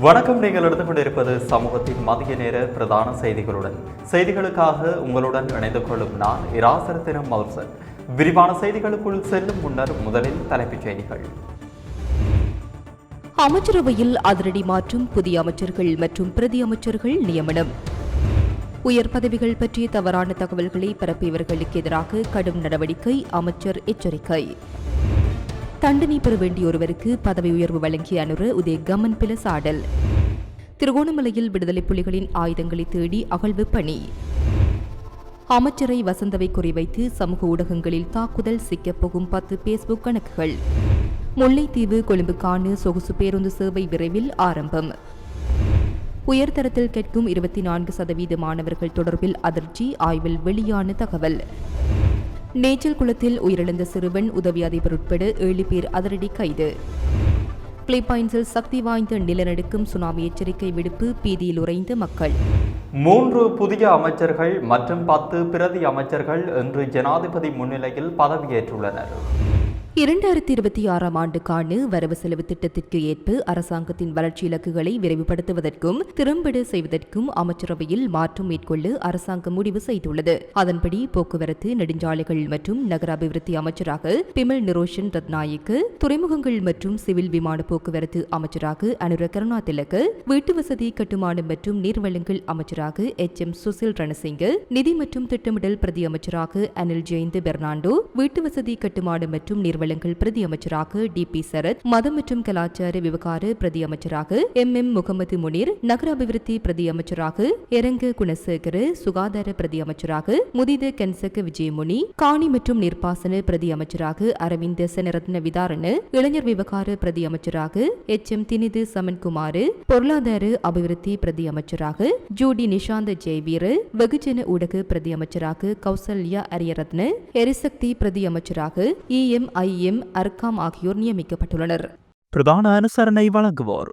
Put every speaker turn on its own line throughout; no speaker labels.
வணக்கம். நீங்கள் எடுத்துக் கொண்டிருப்பது சமூகத்தின் மதிய நேர பிரதான செய்திகளுடன். செய்திகளுக்காக உங்களுடன் இணைந்து கொள்ளும் நான் இராசரத்தினம் மதுசன் விரிவான செய்திகளுக்குள் செல்லும் முன்னர் முதலில் தலைப்புச் செய்திகள்.
அமைச்சரவையில் அதிரடி மாற்றும் புதிய அமைச்சர்கள் மற்றும் பிரதி அமைச்சர்கள் நியமனம். உயர் பதவிகள் பற்றிய தவறான தகவல்களை பரப்பியவர்களுக்கு எதிராக கடும் நடவடிக்கை அமைச்சர் எச்சரிக்கை. தண்டனை பெற வேண்டிய ஒருவருக்கு பதவி உயர்வு வழங்கிய அனுர உதய கமன் பில சாடல் திருகோணமலையில் விடுதலை புலிகளின் ஆயுதங்களை தேடி அகழ்வு பணி. அமைச்சரை வசந்தவை குறிவைத்து சமூக ஊடகங்களில் தாக்குதல் சிக்கப்போகும் பத்து பேஸ்புக் கணக்குகள். முல்லைத்தீவு கொழும்புக்கான சொகுசு பேருந்து சேவை விரைவில் ஆரம்பம். உயர்தரத்தில் கேட்கும் இருபத்தி நான்கு சதவீத மாணவர்கள் தொடர்பில் அதிர்ச்சி ஆய்வில் வெளியான தகவல். நீச்சல் குளத்தில் உயிரிழந்த சிறுவன் உதவி அதிபர் உட்பட ஏழு பேர் அதிரடி கைது. பிலிப்பைன்ஸில் சக்தி வாய்ந்த நிலநடுக்கம் சுனாமி எச்சரிக்கை விடுப்பு பீதியில் உறைந்த மக்கள்.
மூன்று புதிய அமைச்சர்கள் மற்றும் பத்து பிரதி அமைச்சர்கள் இன்று ஜனாதிபதி முன்னிலையில் பதவியேற்றுள்ளனர்.
இரண்டாயிரத்தி இருபத்தி ஆறாம் ஆண்டுக்கான வரவு செலவு திட்டத்திற்கு ஏற்ப அரசாங்கத்தின் வளர்ச்சி இலக்குகளை விரைவுபடுத்துவதற்கும் திறம்பட செய்வதற்கும் அமைச்சரவையில் மாற்றம் மேற்கொள்ள அரசாங்கம் முடிவு செய்துள்ளது. அதன்படி போக்குவரத்து நெடுஞ்சாலைகள் மற்றும் நகர அபிவிருத்தி அமைச்சராக பிமல் நிரோஷன் ரத்நாயக்கு துறைமுகங்கள் மற்றும் சிவில் விமான போக்குவரத்து அமைச்சராக அனுர கருணா திலக்கு வீட்டு வசதி கட்டுமானம் மற்றும் நீர்வளங்கள் அமைச்சராக எச். எம். சுசில் ரணசிங்க நிதி மற்றும் திட்டமிடல் பிரதி அமைச்சராக அனில் ஜெயந்த் பெர்னாண்டோ வீட்டு வசதி கட்டுமானம் மற்றும் நீர்வளங்கள் பிரதி அமைச்சராக டி பி சரத் மதம் மற்றும் கலாச்சார விவகார பிரதி அமைச்சராக எம் எம் முகமது முனீர் நகர அபிவிருத்தி பிரதி அமைச்சராக எரங்க குணசேகர சுகாதார பிரதி அமைச்சராக முதித கென்சக விஜயமுனி காணி மற்றும் நீர்ப்பாசன பிரதி அமைச்சராக அரவிந்த் செனரத்ன விதாரண இளைஞர் விவகார பிரதி அமைச்சராக எச் எம் தினிது சமன்குமார் பொருளாதார அபிவிருத்தி பிரதி அமைச்சராக ஜூடி நிஷாந்த ஜெய்வீர் வெகுஜன ஊடக பிரதி அமைச்சராக கௌசல்யா அரியரத்ன எரிசக்தி பிரதி அமைச்சராக E M I am Arkam ஆகியோர் நியமிக்கப்பட்டுள்ளனர்.
பிரதான அனுசரணை வழங்குவோர்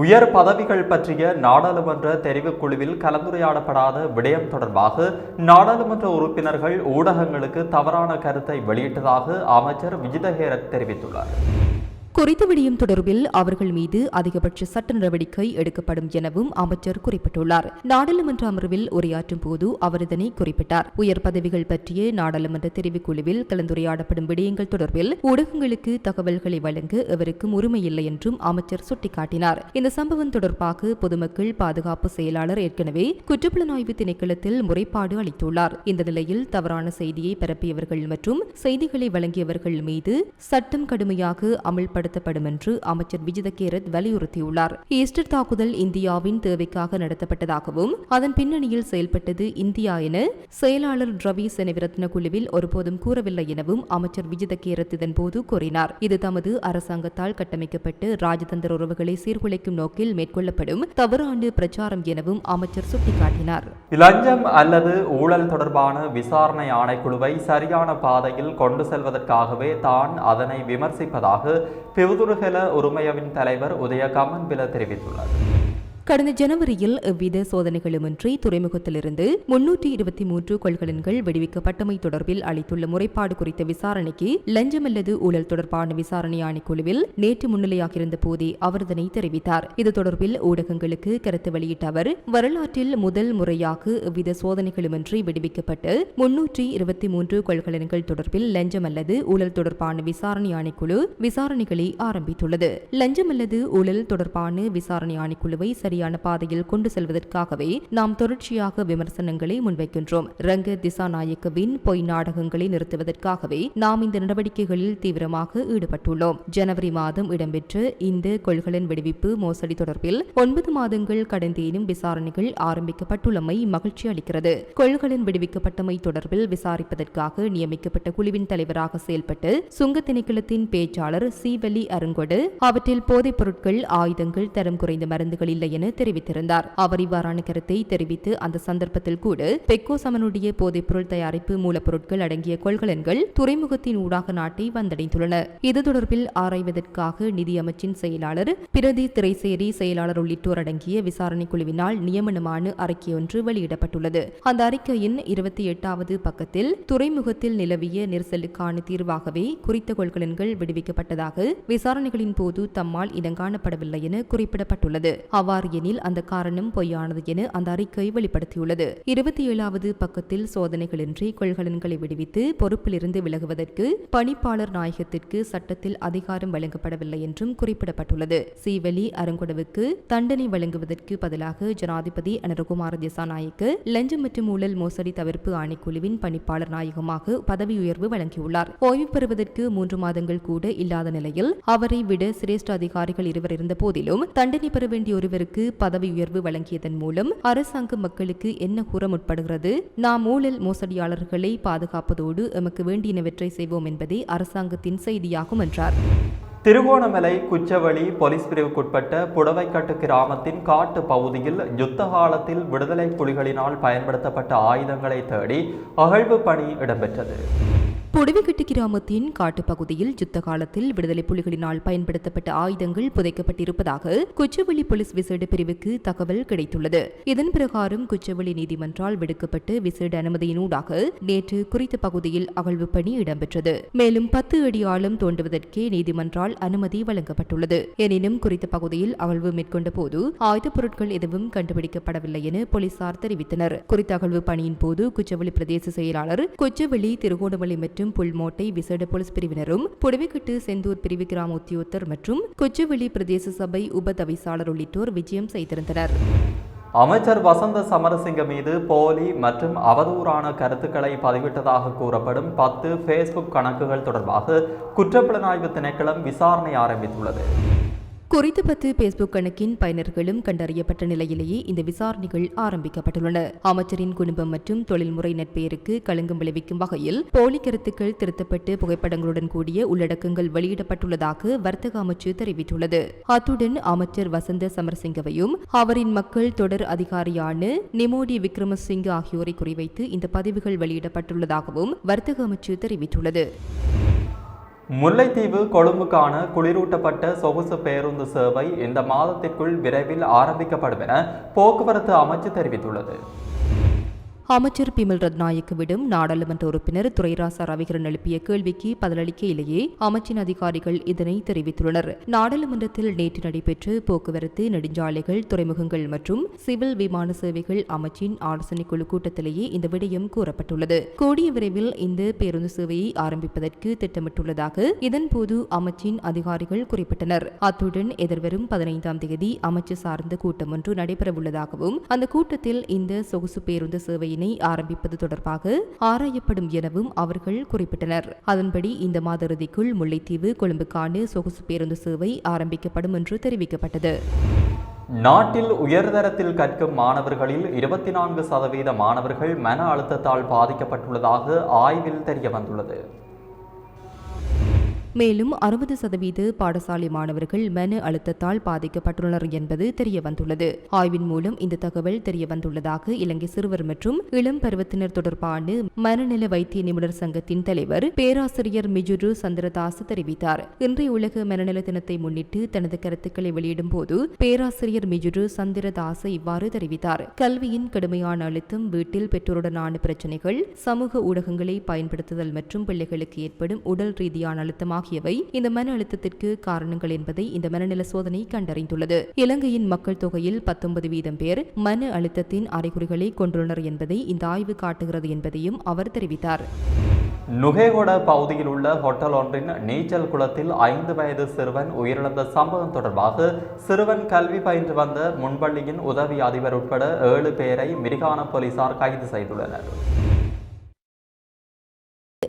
உயர் பதவிகள் பற்றிய நாடாளுமன்ற தெரிவுக்குழுவில் கலந்துரையாடப்படாத விடயம் தொடர்பாக நாடாளுமன்ற உறுப்பினர்கள் ஊடகங்களுக்கு தவறான கருத்தை வெளியிட்டதாக அமைச்சர் விஜிதஹேரத் தெரிவித்துள்ளார்.
குறித்த விடயம் தொடர்பில் அவர்கள் மீது அதிகபட்ச சட்ட நடவடிக்கை எடுக்கப்படும் எனவும் அமைச்சர் குறிப்பிட்டுள்ளார். நாடாளுமன்ற அமர்வில் உரையாற்றும் போது அவர் இதனை குறிப்பிட்டார். உயர் பதவிகள் பற்றிய நாடாளுமன்ற தெரிவுக்குழுவில் கலந்துரையாடப்படும் விடயங்கள் தொடர்பில் ஊடகங்களுக்கு தகவல்களை வழங்க எவருக்கும் உரிமை இல்லை என்றும் அமைச்சர் சுட்டிக்காட்டினார். இந்த சம்பவம் தொடர்பாக பொதுமக்கள் பாதுகாப்பு செயலாளர் ஏற்கனவே குற்றப்புலனாய்வு திணைக்களத்தில் முறைப்பாடு அளித்துள்ளார். இந்த நிலையில் தவறான செய்தியை பரப்பியவர்கள் மற்றும் செய்திகளை வழங்கியவர்கள் மீது சட்டம் கடுமையாக அமல்பட செயல்படுத்தப்படும் என்று அமைச்சர் விஜித கேரத் வலியுறுத்தியுள்ளார். ஈஸ்டர் தாக்குதல் இந்தியாவின் தேவைக்காக நடத்தப்பட்டதாகவும் அதன் பின்னணியில் செயல்பட்டது இந்தியா என செயலாளர் ரவி செனவிரத்ன குழுவில் ஒருபோதும் கூறவில்லை எனவும் அமைச்சர் விஜித கேரத் இதன்போது கூறினார். இது தமது அரசாங்கத்தால் கட்டமைக்கப்பட்டு ராஜதந்திர உறவுகளை சீர்குலைக்கும் நோக்கில் மேற்கொள்ளப்படும் தவறாண்டு பிரச்சாரம் எனவும் அமைச்சர் சுட்டிக்காட்டினார்.
லஞ்சம் அல்லது ஊழல் தொடர்பான விசாரணை ஆணைக்குழுவை சரியான பாதையில் கொண்டு செல்வதற்காகவே தான் அதனை விமர்சிப்பதாக பிவுதுருகல உரிமையவின் தலைவர் உதய கமன் பில தெரிவித்துள்ளார்.
கடந்த ஜனவரியில் எவ்வித சோதனைகளுமின்றி துறைமுகத்திலிருந்து முன்னூற்றி இருபத்தி மூன்று கொள்கலன்கள் விடுவிக்கப்பட்டமை தொடர்பில் அளித்துள்ள முறைப்பாடு குறித்த விசாரணைக்கு லஞ்சம் அல்லது ஊழல் தொடர்பான விசாரணை ஆணைக்குழுவில் நேற்று முன்னிலையாகியிருந்த போதே அவர் இதனை தெரிவித்தார். இது தொடர்பில் ஊடகங்களுக்கு கருத்து வெளியிட்ட அவர் வரலாற்றில் முதல் முறையாக எவ்வித சோதனைகளுமின்றி விடுவிக்கப்பட்டு முன்னூற்றி இருபத்தி மூன்று கொள்கலன்கள் தொடர்பில் லஞ்சம் அல்லது ஊழல் தொடர்பான விசாரணை ஆணைக்குழு விசாரணைகளை ஆரம்பித்துள்ளது. லஞ்சம் அல்லது ஊழல் தொடர்பான விசாரணை ஆணைக்குழுவை சரி சரியான பாதையில் கொண்டு செல்வதற்காகவே நாம் தொடர்ச்சியாக விமர்சனங்களை முன்வைக்கின்றோம். ரங்க திசாநாயக்கவின் பொய் நாடகங்களை நிறுத்துவதற்காகவே நாம் இந்த நடவடிக்கைகளில் தீவிரமாக ஈடுபட்டுள்ளோம். ஜனவரி மாதம் இடம்பெற்ற இந்த கொள்கலன் விடுவிப்பு மோசடி தொடர்பில் ஒன்பது மாதங்கள் கடந்தேனும் விசாரணைகள் ஆரம்பிக்கப்பட்டுள்ளமை மகிழ்ச்சி அளிக்கிறது. கொள்கலன் விடுவிக்கப்பட்டமை தொடர்பில் விசாரிப்பதற்காக நியமிக்கப்பட்ட குழுவின் தலைவராக செயல்பட்டு சுங்க திணைக்களத்தின் பேச்சாளர் சீவலி அருங்கொடு அவற்றில் போதைப் பொருட்கள் ஆயுதங்கள் தரம் குறைந்த மருந்துகள் இல்லை என என தெரிவித்திருந்தார். அவர் இவ்வாறான கருத்தை தெரிவித்து அந்த சந்தர்ப்பத்தில் கூட பெக்கோ சமனுடைய போதைப்பொருள் தயாரிப்பு மூலப்பொருட்கள் அடங்கிய கொள்கலன்கள் துறைமுகத்தின் ஊடாக நாட்டை வந்தடைந்துள்ளன. இது தொடர்பில் ஆராய்வதற்காக நிதி அமைச்சின் செயலாளர் பிரதி திரைசேரி செயலாளர் உள்ளிட்டோர் அடங்கிய விசாரணை குழுவினால் நியமனமான அறிக்கை ஒன்று வெளியிடப்பட்டுள்ளது. அந்த அறிக்கையின் இருபத்தி எட்டாவது பக்கத்தில் துறைமுகத்தில் நிலவிய நெரிசலுக்கான தீர்வாகவே குறித்த கொள்கலன்கள் விடுவிக்கப்பட்டதாக விசாரணைகளின் போது தம்மால் இனங்காணப்படவில்லை என குறிப்பிடப்பட்டுள்ளது. அவ்வாறு எனில் அந்த காரணம் பொய்யானது என அந்த அறிக்கை வெளிப்படுத்தியுள்ளது. இருபத்தி ஏழாவது பக்கத்தில் சோதனைகளின்றி கொள்கலன்களை விடுவித்து பொறுப்பிலிருந்து விலகுவதற்கு பணிப்பாளர் நாயகத்திற்கு சட்டத்தில் அதிகாரம் வழங்கப்படவில்லை என்றும் குறிப்பிடப்பட்டுள்ளது. சீவலி அருங்கொடவுக்கு தண்டனை வழங்குவதற்கு பதிலாக ஜனாதிபதி அனுரகுமார திசாநாயக்க லஞ்சம் மற்றும் ஊழல் மோசடி தவிர்ப்பு ஆணைக்குழுவின் பணிப்பாளர் நாயகமாக பதவி உயர்வு வழங்கியுள்ளார். ஓய்வு பெறுவதற்கு மூன்று மாதங்கள் கூட இல்லாத நிலையில் அவரை விட சிரேஷ்ட அதிகாரிகள் இருவர் இருந்த போதிலும் தண்டனை பெற வேண்டிய ஒருவருக்கு பதவி உயர்வு வழங்கியதன் மூலம் அரசாங்கம் மக்களுக்கு என்ன கூற முற்படுகிறது? நாம் ஊழல் மோசடியாளர்களை பாதுகாப்பதோடு எமக்கு வேண்டியனவற்றை செய்வோம் என்பதே அரசாங்கத்தின் செய்தியாகும் என்றார்.
திருகோணமலை குச்சவெளி போலீஸ் பிரிவுக்குட்பட்ட புடவைக்கட்டு கிராமத்தின் காட்டு பகுதியில் யுத்த காலத்தில் விடுதலை புலிகளினால் பயன்படுத்தப்பட்ட ஆயுதங்களை தேடி அகழ்வு பணி இடம்பெற்றது.
புடவைக்கட்டு கிராமத்தின் காட்டுப்பகுதியில் யுத்த காலத்தில் விடுதலை புலிகளினால் பயன்படுத்தப்பட்ட ஆயுதங்கள் புதைக்கப்பட்டிருப்பதாக குச்சவெளி போலீஸ் விசேட பிரிவுக்கு தகவல் கிடைத்துள்ளது. இதன் பிரகாரம் குச்சவெளி நீதிமன்றால் விடுக்கப்பட்டு விசேட அனுமதியினூடாக நேற்று குறித்த பகுதியில் அகழ்வு பணி இடம்பெற்றது. மேலும் பத்து அடி ஆழம் தோண்டுவதற்கே நீதிமன்றால் அனுமதி வழங்கப்பட்டுள்ளது. எனினும் குறித்த பகுதியில் அகழ்வு மேற்கொண்ட போது ஆயுதப் பொருட்கள் எதுவும் கண்டுபிடிக்கப்படவில்லை என போலீசார் தெரிவித்தனர். குறித்த அகழ்வு பணியின் போது குச்சவெளி பிரதேச செயலாளர் கொச்சவெளி திருகோணமலை மற்றும் புல்மோட்டை விசேட போலீஸ் பிரிவினரும் புடவைக்கட்டு செந்தூர் பிரிவு கிராம உத்தியோகத்தர் மற்றும் கொச்சுவெளி பிரதேச சபை உப தவிசாளர் உள்ளிட்டோர் விஜயம் செய்திருந்தனர்.
அமைச்சர் வசந்த சமரசிங்க மீது போலி மற்றும் அவதூறான கருத்துக்களை பதிவிட்டதாக கூறப்படும் பத்து ஃபேஸ்புக் கணக்குகள் தொடர்பாக குற்றப்புலனாய்வு திணைக்களம் விசாரணை ஆரம்பித்துள்ளது.
குறித்த பத்து பேஸ்புக் கணக்கின் பயனர்களும் கண்டறியப்பட்ட நிலையிலேயே இந்த விசாரணைகள் ஆரம்பிக்கப்பட்டுள்ளன. அமைச்சரின் குடும்பம் மற்றும் தொழில்முறை நட்பெயருக்கு களங்கம் விளைவிக்கும் வகையில் போலி கருத்துக்கள் திருத்தப்பட்டு புகைப்படங்களுடன் கூடிய உள்ளடக்கங்கள் வெளியிடப்பட்டுள்ளதாக வர்த்தக அமைச்சு தெரிவித்துள்ளது. அத்துடன் அமைச்சர் வசந்த சமரசிங்கவையும் அவரின் மக்கள் தொடர் அதிகாரியான நிமோடி விக்ரமசிங்க ஆகியோரை குறிவைத்து இந்த பதிவுகள் வெளியிடப்பட்டுள்ளதாகவும் வர்த்தக அமைச்சு தெரிவித்துள்ளது.
முல்லைத்தீவு கொழும்புக்கான குளிரூட்டப்பட்ட சொகுசு பேருந்து சேவை இந்த மாதத்திற்குள் விரைவில் ஆரம்பிக்கப்படும் என போக்குவரத்து அமைச்சு தெரிவித்துள்ளது.
அமைச்சர் பிமல் ரத்நாயக்கவிடம் நாடாளுமன்ற உறுப்பினர் துரைராசா ரவிகரன் எழுப்பிய கேள்விக்கு பதிலளிக்கையிலேயே அமைச்சின் அதிகாரிகள் இதனை தெரிவித்துள்ளனர். நாடாளுமன்றத்தில் நேற்று நடைபெற்ற போக்குவரத்து நெடுஞ்சாலைகள் துறைமுகங்கள் மற்றும் சிவில் விமான சேவைகள் அமைச்சின் ஆலோசனை குழு கூட்டத்திலேயே இந்த விடயம் கூறப்பட்டுள்ளது. கூடிய விரைவில் இந்த பேருந்து சேவையை ஆரம்பிப்பதற்கு திட்டமிட்டுள்ளதாக இதன்போது அமைச்சின் அதிகாரிகள் குறிப்பிட்டனர். அத்துடன் எதிர்வரும் பதினைந்தாம் தேதி அமைச்சு சார்ந்த கூட்டம் ஒன்று நடைபெறவுள்ளதாகவும் அந்த கூட்டத்தில் இந்த சொகுசு பேருந்து சேவையை சேவையினை ஆரம்பிப்பது தொடர்பாக ஆராயப்படும் எனவும் அவர்கள் குறிப்பிட்டனர். அதன்படி இந்த மாத இறுதிக்குள் முல்லைத்தீவு கொழும்புக்கான சொகுசு பேருந்து சேவை ஆரம்பிக்கப்படும் என்று தெரிவிக்கப்பட்டது.
நாட்டில் உயர்தரத்தில் கற்கும் மாணவர்களில் இருபத்தி நான்கு சதவீத மாணவர்கள் மன அழுத்தத்தால் பாதிக்கப்பட்டுள்ளதாக ஆய்வில் தெரிய வந்துள்ளது
மேலும் அறுபது சதவீத பாடசாலை மாணவர்கள் மன அழுத்தத்தால் பாதிக்கப்பட்டுள்ளனர் என்பது தெரிய வந்துள்ளது ஆய்வின் மூலம் இந்த தகவல் தெரிய வந்துள்ளதாக இலங்கை சிறுவர் மற்றும் இளம் பருவத்தினர் தொடர்பான மனநல வைத்திய நிபுணர் சங்கத்தின் தலைவர் பேராசிரியர் மிஜுரு சந்திரதாஸ் தெரிவித்தார். இன்றைய உலக மனநல தினத்தை முன்னிட்டு தனது கருத்துக்களை வெளியிடும் போது பேராசிரியர் மிஜுரு சந்திரதாஸ் இவ்வாறு தெரிவித்தார். கல்வியின் கடுமையான அழுத்தம் வீட்டில் பெற்றோருடனான பிரச்சனைகள் சமூக ஊடகங்களை பயன்படுத்துதல் மற்றும் பிள்ளைகளுக்கு ஏற்படும் உடல் ரீதியான அழுத்தம் ஆகியவை இந்த மன அழுத்தத்திற்கு காரணங்கள் என்பதை இந்த மனநல சோதனை கண்டறிந்துள்ளது. இலங்கையின் மக்கள் தொகையில் பத்தொன்பது வீதம் பேர் மன அழுத்தத்தின் அறிகுறிகளை கொண்டுள்ளனர் என்பதை இந்த ஆய்வு காட்டுகிறது என்பதையும் அவர் தெரிவித்தார்.
நுகேகொட பகுதியில் உள்ள ஹோட்டல் ஒன்றின் நீச்சல் குளத்தில் ஐந்து வயது சிறுவன் உயிரிழந்த சம்பவம் தொடர்பாக சிறுவன் கல்வி பயின்று வந்த முன்பள்ளியின் உதவி அதிபர் உட்பட ஏழு பேரை மிரிகான போலீசார் கைது செய்துள்ளனர்.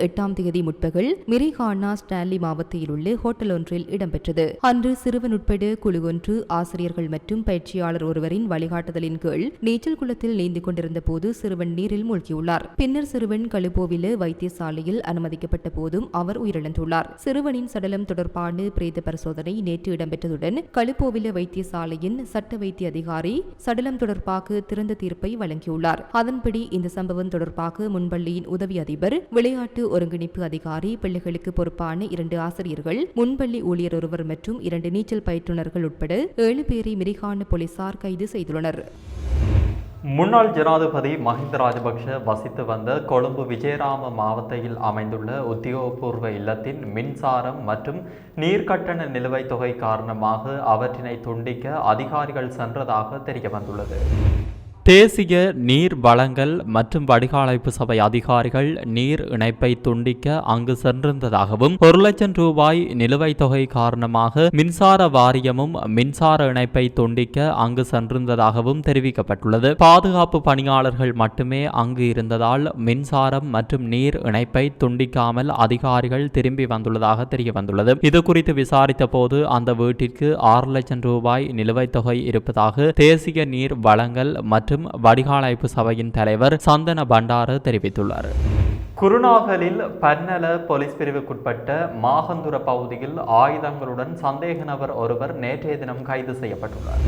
எட்டாம் தேதி முற்பகல் மிரிகானா ஸ்டான்லி மாவட்டத்தில் உள்ள ஹோட்டல் ஒன்றில் இடம்பெற்றது. அன்று சிறுவன் உட்பட குழு ஒன்று ஆசிரியர்கள் மற்றும் பயிற்சியாளர் ஒருவரின் வழிகாட்டுதலின் கீழ் நீச்சல் குளத்தில் நீந்து கொண்டிருந்த போது சிறுவன் நீரில் மூழ்கியுள்ளார். பின்னர் சிறுவன் கழுபோவில வைத்தியசாலையில் அனுமதிக்கப்பட்ட போதும் அவர் உயிரிழந்துள்ளார். சிறுவனின் சடலம் தொடர்பான பிரேத பரிசோதனை நேற்று இடம்பெற்றதுடன் கழுப்போவில வைத்தியசாலையின் சட்ட வைத்திய அதிகாரி சடலம் தொடர்பாக திறந்த தீர்ப்பை வழங்கியுள்ளார். அதன்படி இந்த சம்பவம் தொடர்பாக முன்பள்ளியின் உதவி அதிபர் விளையாட்டு ஒருங்கிணைப்பு அதிகாரி பிள்ளைகளுக்கு பொறுப்பான இரண்டு ஆசிரியர்கள் முன்பள்ளி ஊழியர் ஒருவர் மற்றும் இரண்டு நீச்சல் பயிற்றுநர்கள் உட்பட ஏழு பேரை மிரிகான போலீசார் கைது செய்துள்ளனர்.
முன்னாள் ஜனாதிபதி மஹிந்த ராஜபக்ஷ வசித்து வந்த கொழும்பு விஜயராம மாவட்டத்தில் அமைந்துள்ள உத்தியோகபூர்வ இல்லத்தின் மின்சாரம் மற்றும் நீர்க்கட்டண நிலுவைத் தொகை காரணமாக அவற்றினை துண்டிக்க அதிகாரிகள் சென்றதாக தெரிய வந்துள்ளது தேசிய நீர் வளங்கள் மற்றும் வடிகாலைப்பு சபை அதிகாரிகள் நீர் இணைப்பை துண்டிக்க அங்கு சென்றிருந்ததாகவும் ஒரு லட்சம் ரூபாய் நிலுவைத் தொகை காரணமாக மின்சார வாரியமும் மின்சார இணைப்பை துண்டிக்க அங்கு சென்றிருந்ததாகவும் தெரிவிக்கப்பட்டுள்ளது. பாதுகாப்பு பணியாளர்கள் மட்டுமே அங்கு இருந்ததால் மின்சாரம் மற்றும் நீர் இணைப்பை துண்டிக்காமல் அதிகாரிகள் திரும்பி வந்துள்ளதாக தெரிய வந்துள்ளது இது குறித்து விசாரித்த போது அந்த வீட்டிற்கு ஆறு லட்சம் ரூபாய் நிலுவைத் தொகை இருப்பதாக தேசிய நீர் வளங்கள் மற்றும் வடிகாலமைப்பு சபையின் தலைவர் சந்தன பண்டார தெரிவித்துள்ளார். குருநாகலில் பன்னல போலீஸ் பிரிவுக்குட்பட்ட மாகந்துர பகுதியில் ஆயுதங்களுடன் சந்தேக நபர் ஒருவர் நேற்றைய தினம் கைது செய்யப்பட்டுள்ளார்.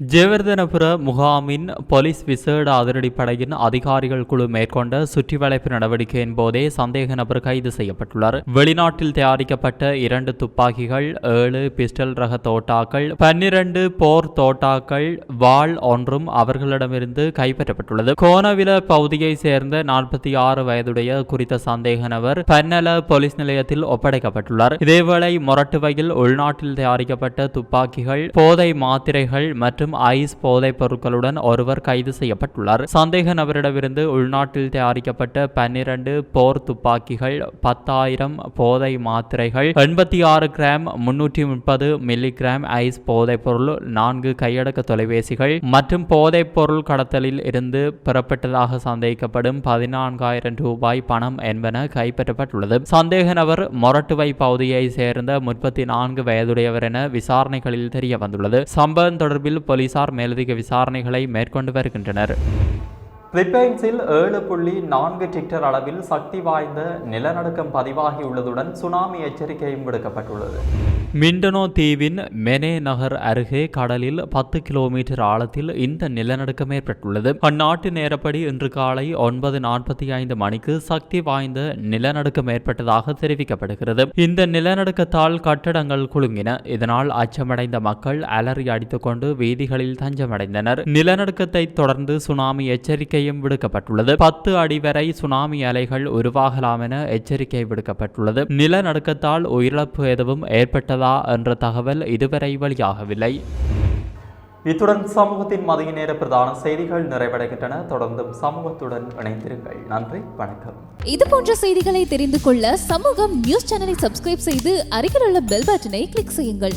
ஜெயவர்தனபுர முகாமின் போலீஸ் விசேட அதிரடிப்படையின் அதிகாரிகள் குழு மேற்கொண்ட சுற்றிவளைப்பு நடவடிக்கையின் போதே சந்தேக நபர் கைது செய்யப்பட்டுள்ளார். வெளிநாட்டில் தயாரிக்கப்பட்ட இரண்டு துப்பாக்கிகள் ஏழு பிஸ்டல் ரக தோட்டாக்கள் பன்னிரண்டு போர் தோட்டாக்கள் வாள் ஒன்றும் அவர்களிடமிருந்து கைப்பற்றப்பட்டுள்ளது. கோனவில பகுதியை சேர்ந்த நாற்பத்தி ஆறு வயதுடைய குறித்த சந்தேக நபர் பன்னல போலீஸ் நிலையத்தில் ஒப்படைக்கப்பட்டுள்ளார். இதேவேளை மொரட்டுவையில் உள்நாட்டில் தயாரிக்கப்பட்ட துப்பாக்கிகள் போதை மாத்திரைகள் மற்றும் ஐஸ் போதைப் பொருட்களுடன் ஒருவர் கைது செய்யப்பட்டுள்ளார். சந்தேக நபரிடமிருந்து உள்நாட்டில் தயாரிக்கப்பட்ட பன்னிரண்டு போர் துப்பாக்கிகள் பத்தாயிரம் போதை மாத்திரைகள் எண்பத்தி ஆறு கிராம் முன்னூற்றி முப்பது மில்லிகிராம் ஐஸ் போதைப் பொருள் நான்கு கையடக்க தொலைபேசிகள் மற்றும் போதைப் பொருள் கடத்தலில் இருந்து பெறப்பட்டதாக சந்தேகிக்கப்படும் பதினான்காயிரம் ரூபாய் பணம் என்பன கைப்பற்றப்பட்டுள்ளது. சந்தேக நபர் மொரட்டுவை பகுதியை சேர்ந்த முப்பத்தி நான்கு வயதுடையவர் என விசாரணைகளில் தெரிய வந்துள்ளது சம்பவம் தொடர்பில் போலீசார் மேலதிக விசாரணைகளை மேற்கொண்டு வருகின்றனர். பிலிப்பைன்ஸில் ஏழு புள்ளி நான்கு டிக்டர் அளவில் சக்தி வாய்ந்த நிலநடுக்கம் பதிவாகியுள்ளதுடன் சுனாமி எச்சரிக்கையும் விடுக்கப்பட்டுள்ளது. மிண்டனோ தீவின் மெனே நகர் அருகே கடலில் பத்து கிலோமீட்டர் ஆழத்தில் இந்த நிலநடுக்கம் ஏற்பட்டுள்ளது அந்நாட்டு நேரப்படி இன்று காலை ஒன்பது நாற்பத்தி ஐந்து மணிக்கு சக்தி வாய்ந்த நிலநடுக்கம் ஏற்பட்டதாக தெரிவிக்கப்படுகிறது. இந்த நிலநடுக்கத்தால் கட்டடங்கள் குலுங்கின. இதனால் அச்சமடைந்த மக்கள் அலறி அடித்துக்கொண்டு வீதிகளில் தஞ்சமடைந்தனர். நிலநடுக்கத்தை தொடர்ந்து சுனாமி எச்சரிக்கை எச்சரிக்கையும் விடுக்கப்பட்டுள்ளது. பத்து அடி வரை சுனாமி அலைகள் உருவாகலாம் என எச்சரிக்கை விடுக்கப்பட்டுள்ளது. நிலநடுக்கத்தால் உயிரிழப்பு எதுவும் ஏற்பட்டதா என்ற தகவல் இதுவரை வெளியாகவில்லை. இத்துடன் சமூகத்தின் மதிய நேர பிரதான செய்திகள் நிறைவடைகின்றன. தொடர்ந்தும் சமூகத்துடன் இணைந்திருங்கள். நன்றி வணக்கம்.
இது போன்ற செய்திகளை தெரிந்து கொள்ள சமூகம் நியூஸ் சேனலை சப்ஸ்கிரைப் செய்து அருகில் உள்ள பெல் பட்டனை கிளிக் செய்யுங்கள்.